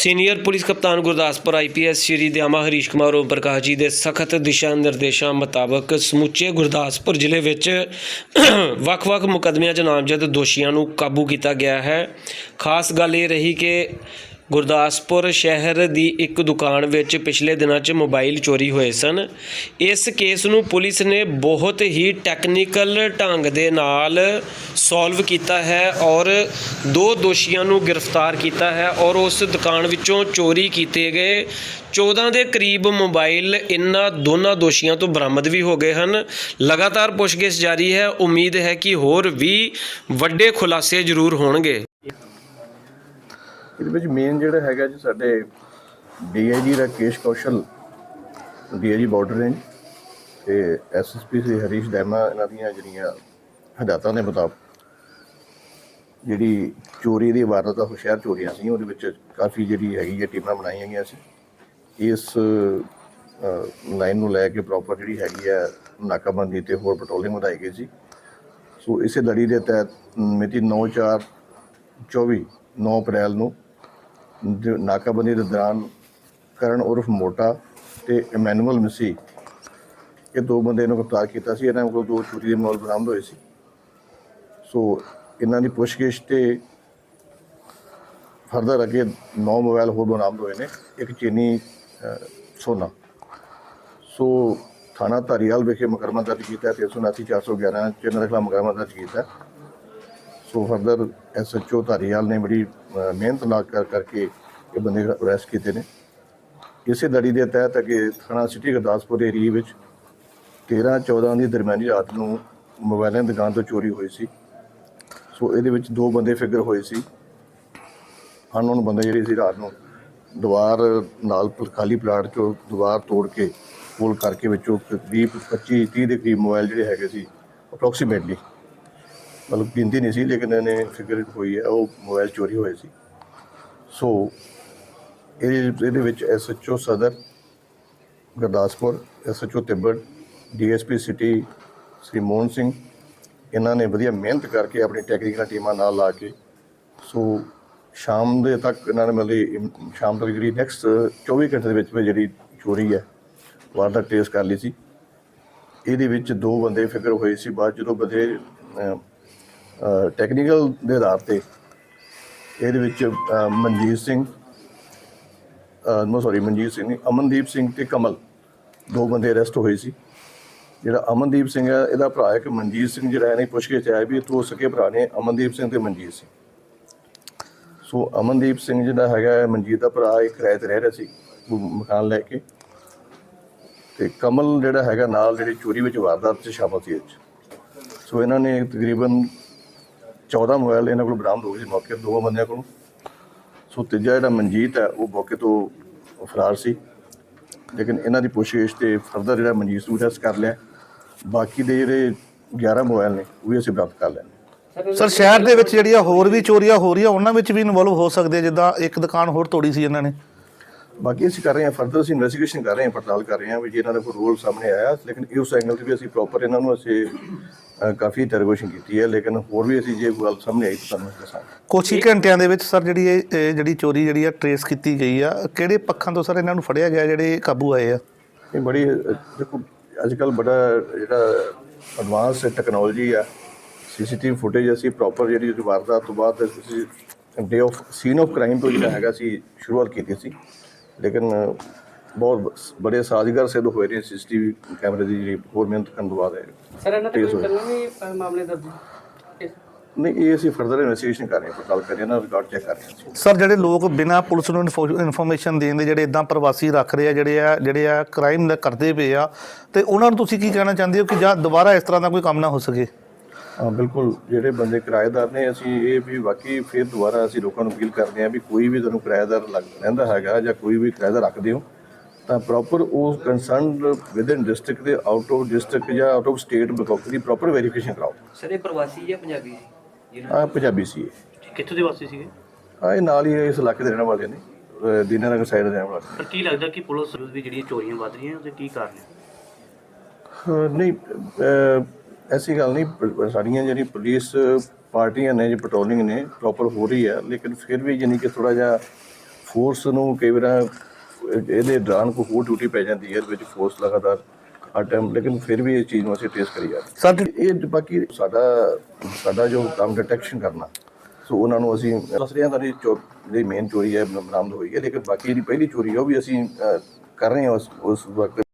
Senior police ਕਪਤਾਨ Gurdaspur IPS Shri Dayama Harish Kumar Om Prakash ji ਦੇ ਸਖਤ ਦਿਸ਼ਾ ਨਿਰਦੇਸ਼ਾਂ ਮੁਤਾਬਕ ਸਮੁੱਚੇ ਗੁਰਦਾਸਪੁਰ ਜ਼ਿਲ੍ਹੇ ਵਿੱਚ ਵੱਖ-ਵੱਖ ਮੁਕੱਦਮਿਆਂ 'ਚ ਨਾਮਜ਼ਦ ਦੋਸ਼ੀਆਂ ਨੂੰ ਕਾਬੂ ਕੀਤਾ ਗਿਆ ਹੈ। ਖਾਸ ਗੱਲ ਇਹ ਰਹੀ ਕਿ ਗੁਰਦਾਸਪੁਰ ਸ਼ਹਿਰ ਦੀ ਇੱਕ ਦੁਕਾਨ ਵਿੱਚ ਪਿਛਲੇ ਦਿਨਾਂ 'ਚ ਮੋਬਾਈਲ ਚੋਰੀ ਹੋਏ ਸਨ। ਇਸ ਕੇਸ ਨੂੰ ਪੁਲਿਸ ਨੇ ਬਹੁਤ ਹੀ ਟੈਕਨੀਕਲ ਢੰਗ ਦੇ ਨਾਲ ਸੋਲਵ ਕੀਤਾ ਹੈ ਔਰ ਦੋ ਦੋਸ਼ੀਆਂ ਨੂੰ ਗ੍ਰਿਫਤਾਰ ਕੀਤਾ ਹੈ ਔਰ ਉਸ ਦੁਕਾਨ ਵਿੱਚੋਂ ਚੋਰੀ ਕੀਤੇ ਗਏ 14 ਦੇ ਕਰੀਬ ਮੋਬਾਈਲ ਇਨ੍ਹਾਂ ਦੋਨਾਂ ਦੋਸ਼ੀਆਂ ਤੋਂ ਬਰਾਮਦ ਵੀ ਹੋ ਗਏ ਹਨ। ਲਗਾਤਾਰ ਪੁੱਛਗਿੱਛ ਜਾਰੀ ਹੈ। ਉਮੀਦ ਹੈ ਕਿ ਹੋਰ ਵੀ ਵੱਡੇ ਖੁਲਾਸੇ ਜ਼ਰੂਰ ਹੋਣਗੇ। ਇਹਦੇ ਵਿੱਚ ਮੇਨ ਜਿਹੜਾ ਹੈਗਾ ਜੀ ਸਾਡੇ DIG Rakesh Kaushal DIG border range ਤੇ ਐਸਐਸਪੀ ਸੀ ਹਰੀਸ਼ ਡੈਮਾ, ਇਹਨਾਂ ਦੀਆਂ ਜਿਹੜੀਆਂ ਹਦਾਇਤਾਂ ਦੇ ਮੁਤਾਬਕ ਜਿਹੜੀ ਚੋਰੀ ਦੀ ਵਾਰਦਾਤ ਆ ਹੁਸ਼ਿਆਰ ਚੋਰੀਆਂ ਸੀ, ਉਹਦੇ ਵਿੱਚ ਕਾਫੀ ਜਿਹੜੀ ਹੈਗੀ ਹੈ ਟੀਮਾਂ ਬਣਾਈਆਂ ਗਈਆਂ ਸੀ। ਇਸ ਲਾਈਨ ਨੂੰ ਲੈ ਕੇ ਪ੍ਰੋਪਰ ਜਿਹੜੀ ਹੈਗੀ ਹੈ ਨਾਕਾਬੰਦੀ ਤੇ ਹੋਰ ਪੈਟਰੋਲਿੰਗ ਵਧਾਈ ਗਈ ਸੀ। ਸੋ ਇਸੇ ਲੜੀ ਦੇ ਤਹਿਤ ਮਿਤੀ 9/4 24 9 ਅਪ੍ਰੈਲ ਨੂੰ ਨਾਕਾਬੰਦੀ ਦੇ ਦੌਰਾਨ ਕਰਨ ਉਰਫ ਮੋਟਾ ਤੇ ਇਮੈਨੂਅਲ ਮਸੀ ਇਹ ਦੋ ਬੰਦੇ ਨੂੰ ਗ੍ਰਿਫਤਾਰ ਕੀਤਾ ਸੀ, ਇਹਨਾਂ ਕੋਲ ਦੋ ਚੋਰੀ ਦੇ ਮਾਲ ਬਰਾਮਦ ਹੋਏ ਸੀ। ਸੋ ਇਹਨਾਂ ਦੀ ਪੁੱਛਗਿੱਛ ਤੇ ਫਰਦਰ ਅੱਗੇ 9 ਮੋਬਾਈਲ ਹੋਰ ਬਰਾਮਦ ਹੋਏ ਨੇ, ਇੱਕ ਚੀਨੀ ਸੋਨਾ। ਸੋ ਥਾਣਾ ਧਾਰੀਵਾਲ ਵਿਖੇ ਮੁਕੱਦਮਾ ਦਰਜ ਕੀਤਾ 379 411 ਦੇ ਖਿਲਾਫ ਮੁਕੱਦਮਾ ਦਰਜ ਕੀਤਾ। ਸੋ ਫਰਦਰ ਐਸਐਚਓ ਧਾਰੀਵਾਲ ਨੇ ਬੜੀ ਮਿਹਨਤ ਨਾਲ ਕਰ, ਕਰਕੇ ਇਹ ਬੰਦੇ ਅਰੈਸਟ ਕੀਤੇ ਨੇ। ਇਸੇ ਲੜੀ ਦੇ ਤਹਿਤ ਅੱਗੇ ਥਾਣਾ ਸਿਟੀ ਗੁਰਦਾਸਪੁਰ ਏਰੀਏ ਵਿੱਚ 13 14 ਦੀ ਦਰਮਿਆਨੀ ਰਾਤ ਨੂੰ ਮੋਬਾਈਲਾਂ ਦੀ ਦੁਕਾਨ ਤੋਂ ਚੋਰੀ ਹੋਈ ਸੀ। ਸੋ ਇਹਦੇ ਵਿੱਚ ਦੋ ਬੰਦੇ ਫਿਗਰ ਹੋਏ ਸੀ। ਅਨਨੋਨ ਬੰਦੇ ਜਿਹੜੇ ਸੀ ਰਾਤ ਨੂੰ ਦੀਵਾਰ ਨਾਲ ਖਾਲੀ ਪਲਾਟ ਚੋਂ ਦੀਵਾਰ ਤੋੜ ਕੇ ਕੋਲ ਕਰਕੇ ਵਿੱਚੋਂ ਕਰੀਬ 25 30 ਦੇ ਕਰੀਬ ਮੋਬਾਈਲ ਜਿਹੜੇ ਹੈਗੇ ਸੀ ਅਪਰੋਕਸੀਮੇਟਲੀ ਮਤਲਬ ਪੀਂਦੀ ਨਹੀਂ ਸੀ, ਲੇਕਿਨ ਇਹਨੇ ਫਿਗਰ ਹੋਈ ਹੈ, ਉਹ ਮੋਬਾਈਲ ਚੋਰੀ ਹੋਏ ਸੀ। ਸੋ ਇਹ, ਇਹਦੇ ਵਿੱਚ SHO Sadar, Gurdaspur SHO Tibbar DSP city Shri Mohan Singh, ਇਹਨਾਂ ਨੇ ਵਧੀਆ ਮਿਹਨਤ ਕਰਕੇ ਆਪਣੀ ਟੈਕਨੀਕਲ ਟੀਮਾਂ ਨਾਲ ਲਾ ਕੇ ਸੋ ਸ਼ਾਮ ਦੇ ਤੱਕ ਇਹਨਾਂ ਨੇ ਮਤਲਬ ਸ਼ਾਮ ਤੱਕ ਜਿਹੜੀ ਨੈਕਸਟ 24 ਘੰਟੇ ਦੇ ਵਿੱਚ ਵਿੱਚ ਜਿਹੜੀ ਚੋਰੀ ਹੈ, ਵਾਰਦਾਤ ਟ੍ਰੇਸ ਕਰ ਲਈ ਸੀ। ਇਹਦੇ ਵਿੱਚ ਦੋ ਬੰਦੇ ਫਿਕਰ ਹੋਏ ਸੀ, ਬਾਅਦ ਜਦੋਂ ਬੰਦੇ ਟੈਕਨੀਕਲ ਦੇ ਆਧਾਰ ਤੇ ਇਹਦੇ ਵਿੱਚ ਮਨਜੀਤ ਸਿੰਘ ਨੋ ਸੌਰੀ ਮਨਜੀਤ ਸਿੰਘ ਨਹੀਂ, ਅਮਨਦੀਪ ਸਿੰਘ ਤੇ ਕਮਲ, ਦੋ ਬੰਦੇ ਅਰੈਸਟ ਹੋਏ ਸੀ। ਜਿਹੜਾ ਅਮਨਦੀਪ ਸਿੰਘ ਹੈ, ਇਹਦਾ ਭਰਾ ਹੈ ਕਿ ਮਨਜੀਤ ਸਿੰਘ ਜਿਹੜਾ ਇਹਨੇ ਪੁੱਛ ਕੇ ਚਾਹਿਆ ਵੀ ਇਹ ਸਕੇ ਭਰਾ ਨੇ, ਅਮਨਦੀਪ ਸਿੰਘ ਤੇ ਮਨਜੀਤ ਸਿੰਘ। ਸੋ ਅਮਨਦੀਪ ਸਿੰਘ ਜਿਹੜਾ ਹੈਗਾ ਮਨਜੀਤ ਦਾ ਭਰਾ ਇੱਕ ਕਿਰਾਏ ਤੇ ਰਹਿ ਰਿਹਾ ਸੀ ਮਕਾਨ ਲੈ ਕੇ। ਤੇ ਕਮਲ ਜਿਹੜਾ ਹੈਗਾ, ਨਾਲ ਜਿਹੜੀ ਚੋਰੀ ਵਿੱਚ ਵਾਰਦਾਤ 'ਚ ਸ਼ਾਮਲ ਸੀ ਇਹ ਸੋ ਇਹਨਾਂ ਨੇ ਤਕਰੀਬਨ 14 ਮੋਬਾਈਲ ਇਹਨਾਂ ਕੋਲ ਬਰਾਮਦ ਹੋ ਗਏ ਸੀ ਮੌਕੇ ਤੇ ਦੋ ਬੰਦਿਆਂ ਕੋਲੋਂ। ਸੋ ਤੀਜਾ ਜਿਹੜਾ ਮਨਜੀਤ ਹੈ, ਉਹ ਮੌਕੇ ਤੋਂ ਫਰਾਰ ਸੀ। ਲੇਕਿਨ ਇਹਨਾਂ ਦੀ ਪੁੱਛਗਿੱਛ ਤੇ ਫਰਦਰ ਜਿਹੜਾ ਮਨਜੀਤ ਨੂੰ ਅਰੈਸਟ ਕਰ ਲਿਆ। ਬਾਕੀ ਦੇ ਜਿਹੜੇ 11 ਮੋਬਾਈਲ ਨੇ, ਉਹ ਵੀ ਅਸੀਂ ਬਰਾਮਦ ਕਰ ਲਏ ਸਰ, ਸ਼ਹਿਰ ਦੇ ਵਿੱਚ ਜਿਹੜੀਆਂ ਹੋਰ ਵੀ ਚੋਰੀਆਂ ਹੋ ਰਹੀਆਂ, ਉਹਨਾਂ ਵਿੱਚ ਵੀ ਇਨਵੋਲਵ ਹੋ ਸਕਦੇ ਜਿੱਦਾਂ ਇੱਕ ਦੁਕਾਨ ਹੋਰ ਤੋੜੀ ਸੀ ਇਹਨਾਂ ਨੇ। ਬਾਕੀ ਅਸੀਂ ਕਰ ਰਹੇ ਹਾਂ ਫਰਦਰ ਅਸੀਂ ਇਨਵੈਸਟੀਗੇਸ਼ਨ ਕਰ ਰਹੇ ਹਾਂ ਪੜਤਾਲ ਕਰ ਰਹੇ ਹਾਂ ਵੀ ਜੇ ਇਹਨਾਂ ਦਾ ਕੋਈ ਰੋਲ ਸਾਹਮਣੇ ਆਇਆ ਲੇਕਿਨ ਇਸ ਐਂਗਲ ਤੇ ਵੀ ਅਸੀਂ ਪ੍ਰੋਪਰ ਇਹਨਾਂ ਨੂੰ ਅਸੀਂ ਅ, ਕਾਫੀ ਇੰਟਰੋਗੇਸ਼ਨ ਕੀਤੀ ਹੈ ਲੇਕਿਨ ਹੋਰ ਵੀ ਅਸੀਂ ਜੇ ਕੋਈ ਗੱਲ ਸਾਹਮਣੇ ਆਈ ਤਾਂ ਤੁਹਾਨੂੰ ਦੱਸਾਂਗੇ। ਕੁਛ ਹੀ ਘੰਟਿਆਂ ਦੇ ਵਿੱਚ ਸਰ ਜਿਹੜੀ ਇਹ ਇਹ ਜਿਹੜੀ ਚੋਰੀ ਜਿਹੜੀ ਆ ਟਰੇਸ ਕੀਤੀ ਗਈ ਆ ਕਿਹੜੇ ਪੱਖਾਂ ਤੋਂ ਸਰ ਇਹਨਾਂ ਨੂੰ ਫੜਿਆ ਗਿਆ ਜਿਹੜੇ ਕਾਬੂ ਆਏ ਆ? ਇਹ ਬੜੀ ਅ, ਦੇਖੋ ਅੱਜ ਕੱਲ ਬੜਾ ਜਿਹੜਾ ਐਡਵਾਂਸ ਟੈਕਨੋਲੋਜੀ ਆ ਸੀਸੀਟੀਵੀ ਫੁਟੇਜ ਅਸੀਂ ਪ੍ਰੋਪਰ ਜਿਹੜੀ ਉਹਦੀ ਵਾਰਦਾਤ ਤੋਂ ਬਾਅਦ ਅਸੀਂ day of scene of crime ਤੋਂ ਜਿਹੜਾ ਹੈਗਾ ਸੀ ਸ਼ੁਰੂਆਤ ਕੀਤੀ ਸੀ। ਲੇਕਿਨ ਬਹੁਤ ਬੜੇ ਸਾਜ਼ਗਰ ਸਿੱਧ ਹੋਏ ਨੇ ਸੀਸੀਟੀਵੀ ਕੈਮਰੇ ਦੀ ਜਿਹੜੀ ਹੋਰ ਮਿਹਨਤ ਕਰਨ ਤੋਂ ਬਾਅਦ ਇਹ ਸਰ ਇਹਨਾਂ ਤੇ ਕੋਈ ਅ, ਮਾਮਲੇ ਦਰਜ ਹੈ ਨਹੀਂ ਇਹ ਅਸੀਂ ਫਰਦਰ ਇਨਵੈਸਟੀਗੇਸ਼ਨ ਕਰ ਰਹੇ ਹਾਂ ਪੜਤਾਲ ਕਰ ਰਹੇ ਹਾਂ ਰਿਕਾਰਡ ਚੈੱਕ ਕਰ ਰਹੇ ਹਾਂ। ਸਰ ਜਿਹੜੇ ਲੋਕ ਬਿਨਾਂ ਪੁਲਿਸ ਨੂੰ ਇਨਫੋਰਮੇਸ਼ਨ ਦੇਣ ਦੇ ਜਿਹੜੇ ਇਦਾਂ ਪ੍ਰਵਾਸੀ ਰੱਖ ਰਹੇ ਆ ਜਿਹੜੇ ਆ ਜਿਹੜੇ ਆ ਕ੍ਰਾਈਮ ਦਾ ਕਰਦੇ ਪਏ ਆ ਤੇ ਉਹਨਾਂ ਨੂੰ ਤੁਸੀਂ ਕੀ ਕਹਿਣਾ ਚਾਹੁੰਦੇ ਹੋ ਕਿ ਜਾਂ ਦੁਬਾਰਾ ਇਸ ਤਰ੍ਹਾਂ ਦਾ ਕੋਈ ਕੰਮ ਨਾ ਹੋ ਸਕੇ? ਹਾਂ ਬਿਲਕੁਲ ਜਿਹੜੇ ਬੰਦੇ ਕਿਰਾਏਦਾਰ ਨੇ ਅਸੀਂ ਇਹ ਵੀ ਵਾਕਈ ਫਿਰ ਦੁਬਾਰਾ ਅਸੀਂ ਲੋਕਾਂ ਨੂੰ ਅਪੀਲ ਕਰਦੇ ਹਾਂ ਵੀ ਕੋਈ ਵੀ ਤੁਹਾਨੂੰ ਕਿਰਾਏਦਾਰ ਲੱਗ ਰਹਿੰਦਾ ਹੈਗਾ ਜਾਂ ਕੋਈ ਵੀ ਕਿਰਾਏਦਾਰ ਰੱਖਦੇ ਹੋ ਤਾਂ ਪ੍ਰੋਪਰ ਉਸ ਕੰਸਰਨਡ ਵਿਦਨ ਡਿਸਟ੍ਰਿਕਟ ਦੇ ਆਊਟ ਆਫ ਡਿਸਟ੍ਰਿਕਟ ਜਾਂ ਆਊਟ ਆਫ ਸਟੇਟ ਬਕੌਕ ਦੀ ਪ੍ਰੋਪਰ ਵੈਰੀਫਿਕੇਸ਼ਨ ਕਰਾਓ। ਸਰ ਇਹ ਪ੍ਰਵਾਸੀ ਜਾਂ ਪੰਜਾਬੀ ਸੀ? ਆ ਪੰਜਾਬੀ ਸੀ ਇਹ। ਕਿੱਥੋਂ ਦੇ ਵਾਸੀ ਸੀਗੇ? ਆ ਇਹ ਨਾਲ ਹੀ ਇਸ ਇਲਾਕੇ ਦੇ ਰਹਿਣ ਵਾਲੇ ਨੇ ਦੀਨਾਨਗਰ ਸਾਈਡ ਦੇ ਰਹਿਣ ਵਾਲੇ ਪਰ ਕੀ ਲੱਗਦਾ ਕਿ ਪੁਲਿਸ ਵੀ ਜਿਹੜੀਆਂ ਚੋਰੀਆਂ ਵੱਧ ਰਹੀਆਂ ਉਹਦੇ ਕੀ ਕਾਰਨ ਹੈ ਨਹੀਂ ਐਸੀ ਗੱਲ ਨਹੀਂ ਸਾਡੀਆਂ ਜਿਹੜੀ ਪੁਲਿਸ ਪਾਰਟੀਆਂ ਨੇ ਜੀ ਪੈਟਰੋਲਿੰਗ ਨੇ ਪ੍ਰੋਪਰ ਹੋ ਰਹੀ ਹੈ ਲੇਕਿਨ ਫਿਰ ਵੀ ਯਾਨੀ ਕਿ ਥੋੜਾ ਜਿਹਾ ਫੋਰਸ ਨੂੰ ਕਈ ਵਾਰ ਇਹਦੇ ਦੌਰਾਨ ਕੋਈ ਹੋਰ ਡਿਊਟੀ ਪੈ ਜਾਂਦੀ ਹੈ ਇਹਦੇ ਵਿੱਚ ਫੋਰਸ ਲਗਾਤਾਰ ਹਰ ਟਾਈਮ ਲੇਕਿਨ ਫਿਰ ਵੀ ਇਸ ਚੀਜ਼ ਨੂੰ ਅਸੀਂ ਟ੍ਰੇਸ ਕਰੀ ਜਾਂਦੇ ਸਰ ਇਹ ਬਾਕੀ ਸਾਡਾ ਸਾਡਾ ਜੋ ਕੰਮ ਡਿਟੈਕਸ਼ਨ ਕਰਨਾ ਸੋ ਉਹਨਾਂ ਨੂੰ ਅਸੀਂ ਦੱਸ ਰਹੇ ਹਾਂ ਤਾਂ ਜਿਹੜੀ ਮੇਨ ਚੋਰੀ ਹੈ ਬਰਾਮਦ ਹੋਈ ਹੈ ਲੇਕਿਨ ਬਾਕੀ ਜਿਹੜੀ ਪਹਿਲੀ ਚੋਰੀ ਹੈ ਉਹ ਵੀ ਅਸੀਂ ਕਰ ਰਹੇ ਹਾਂ ਉਸ ਉਸ ਵਕਤ।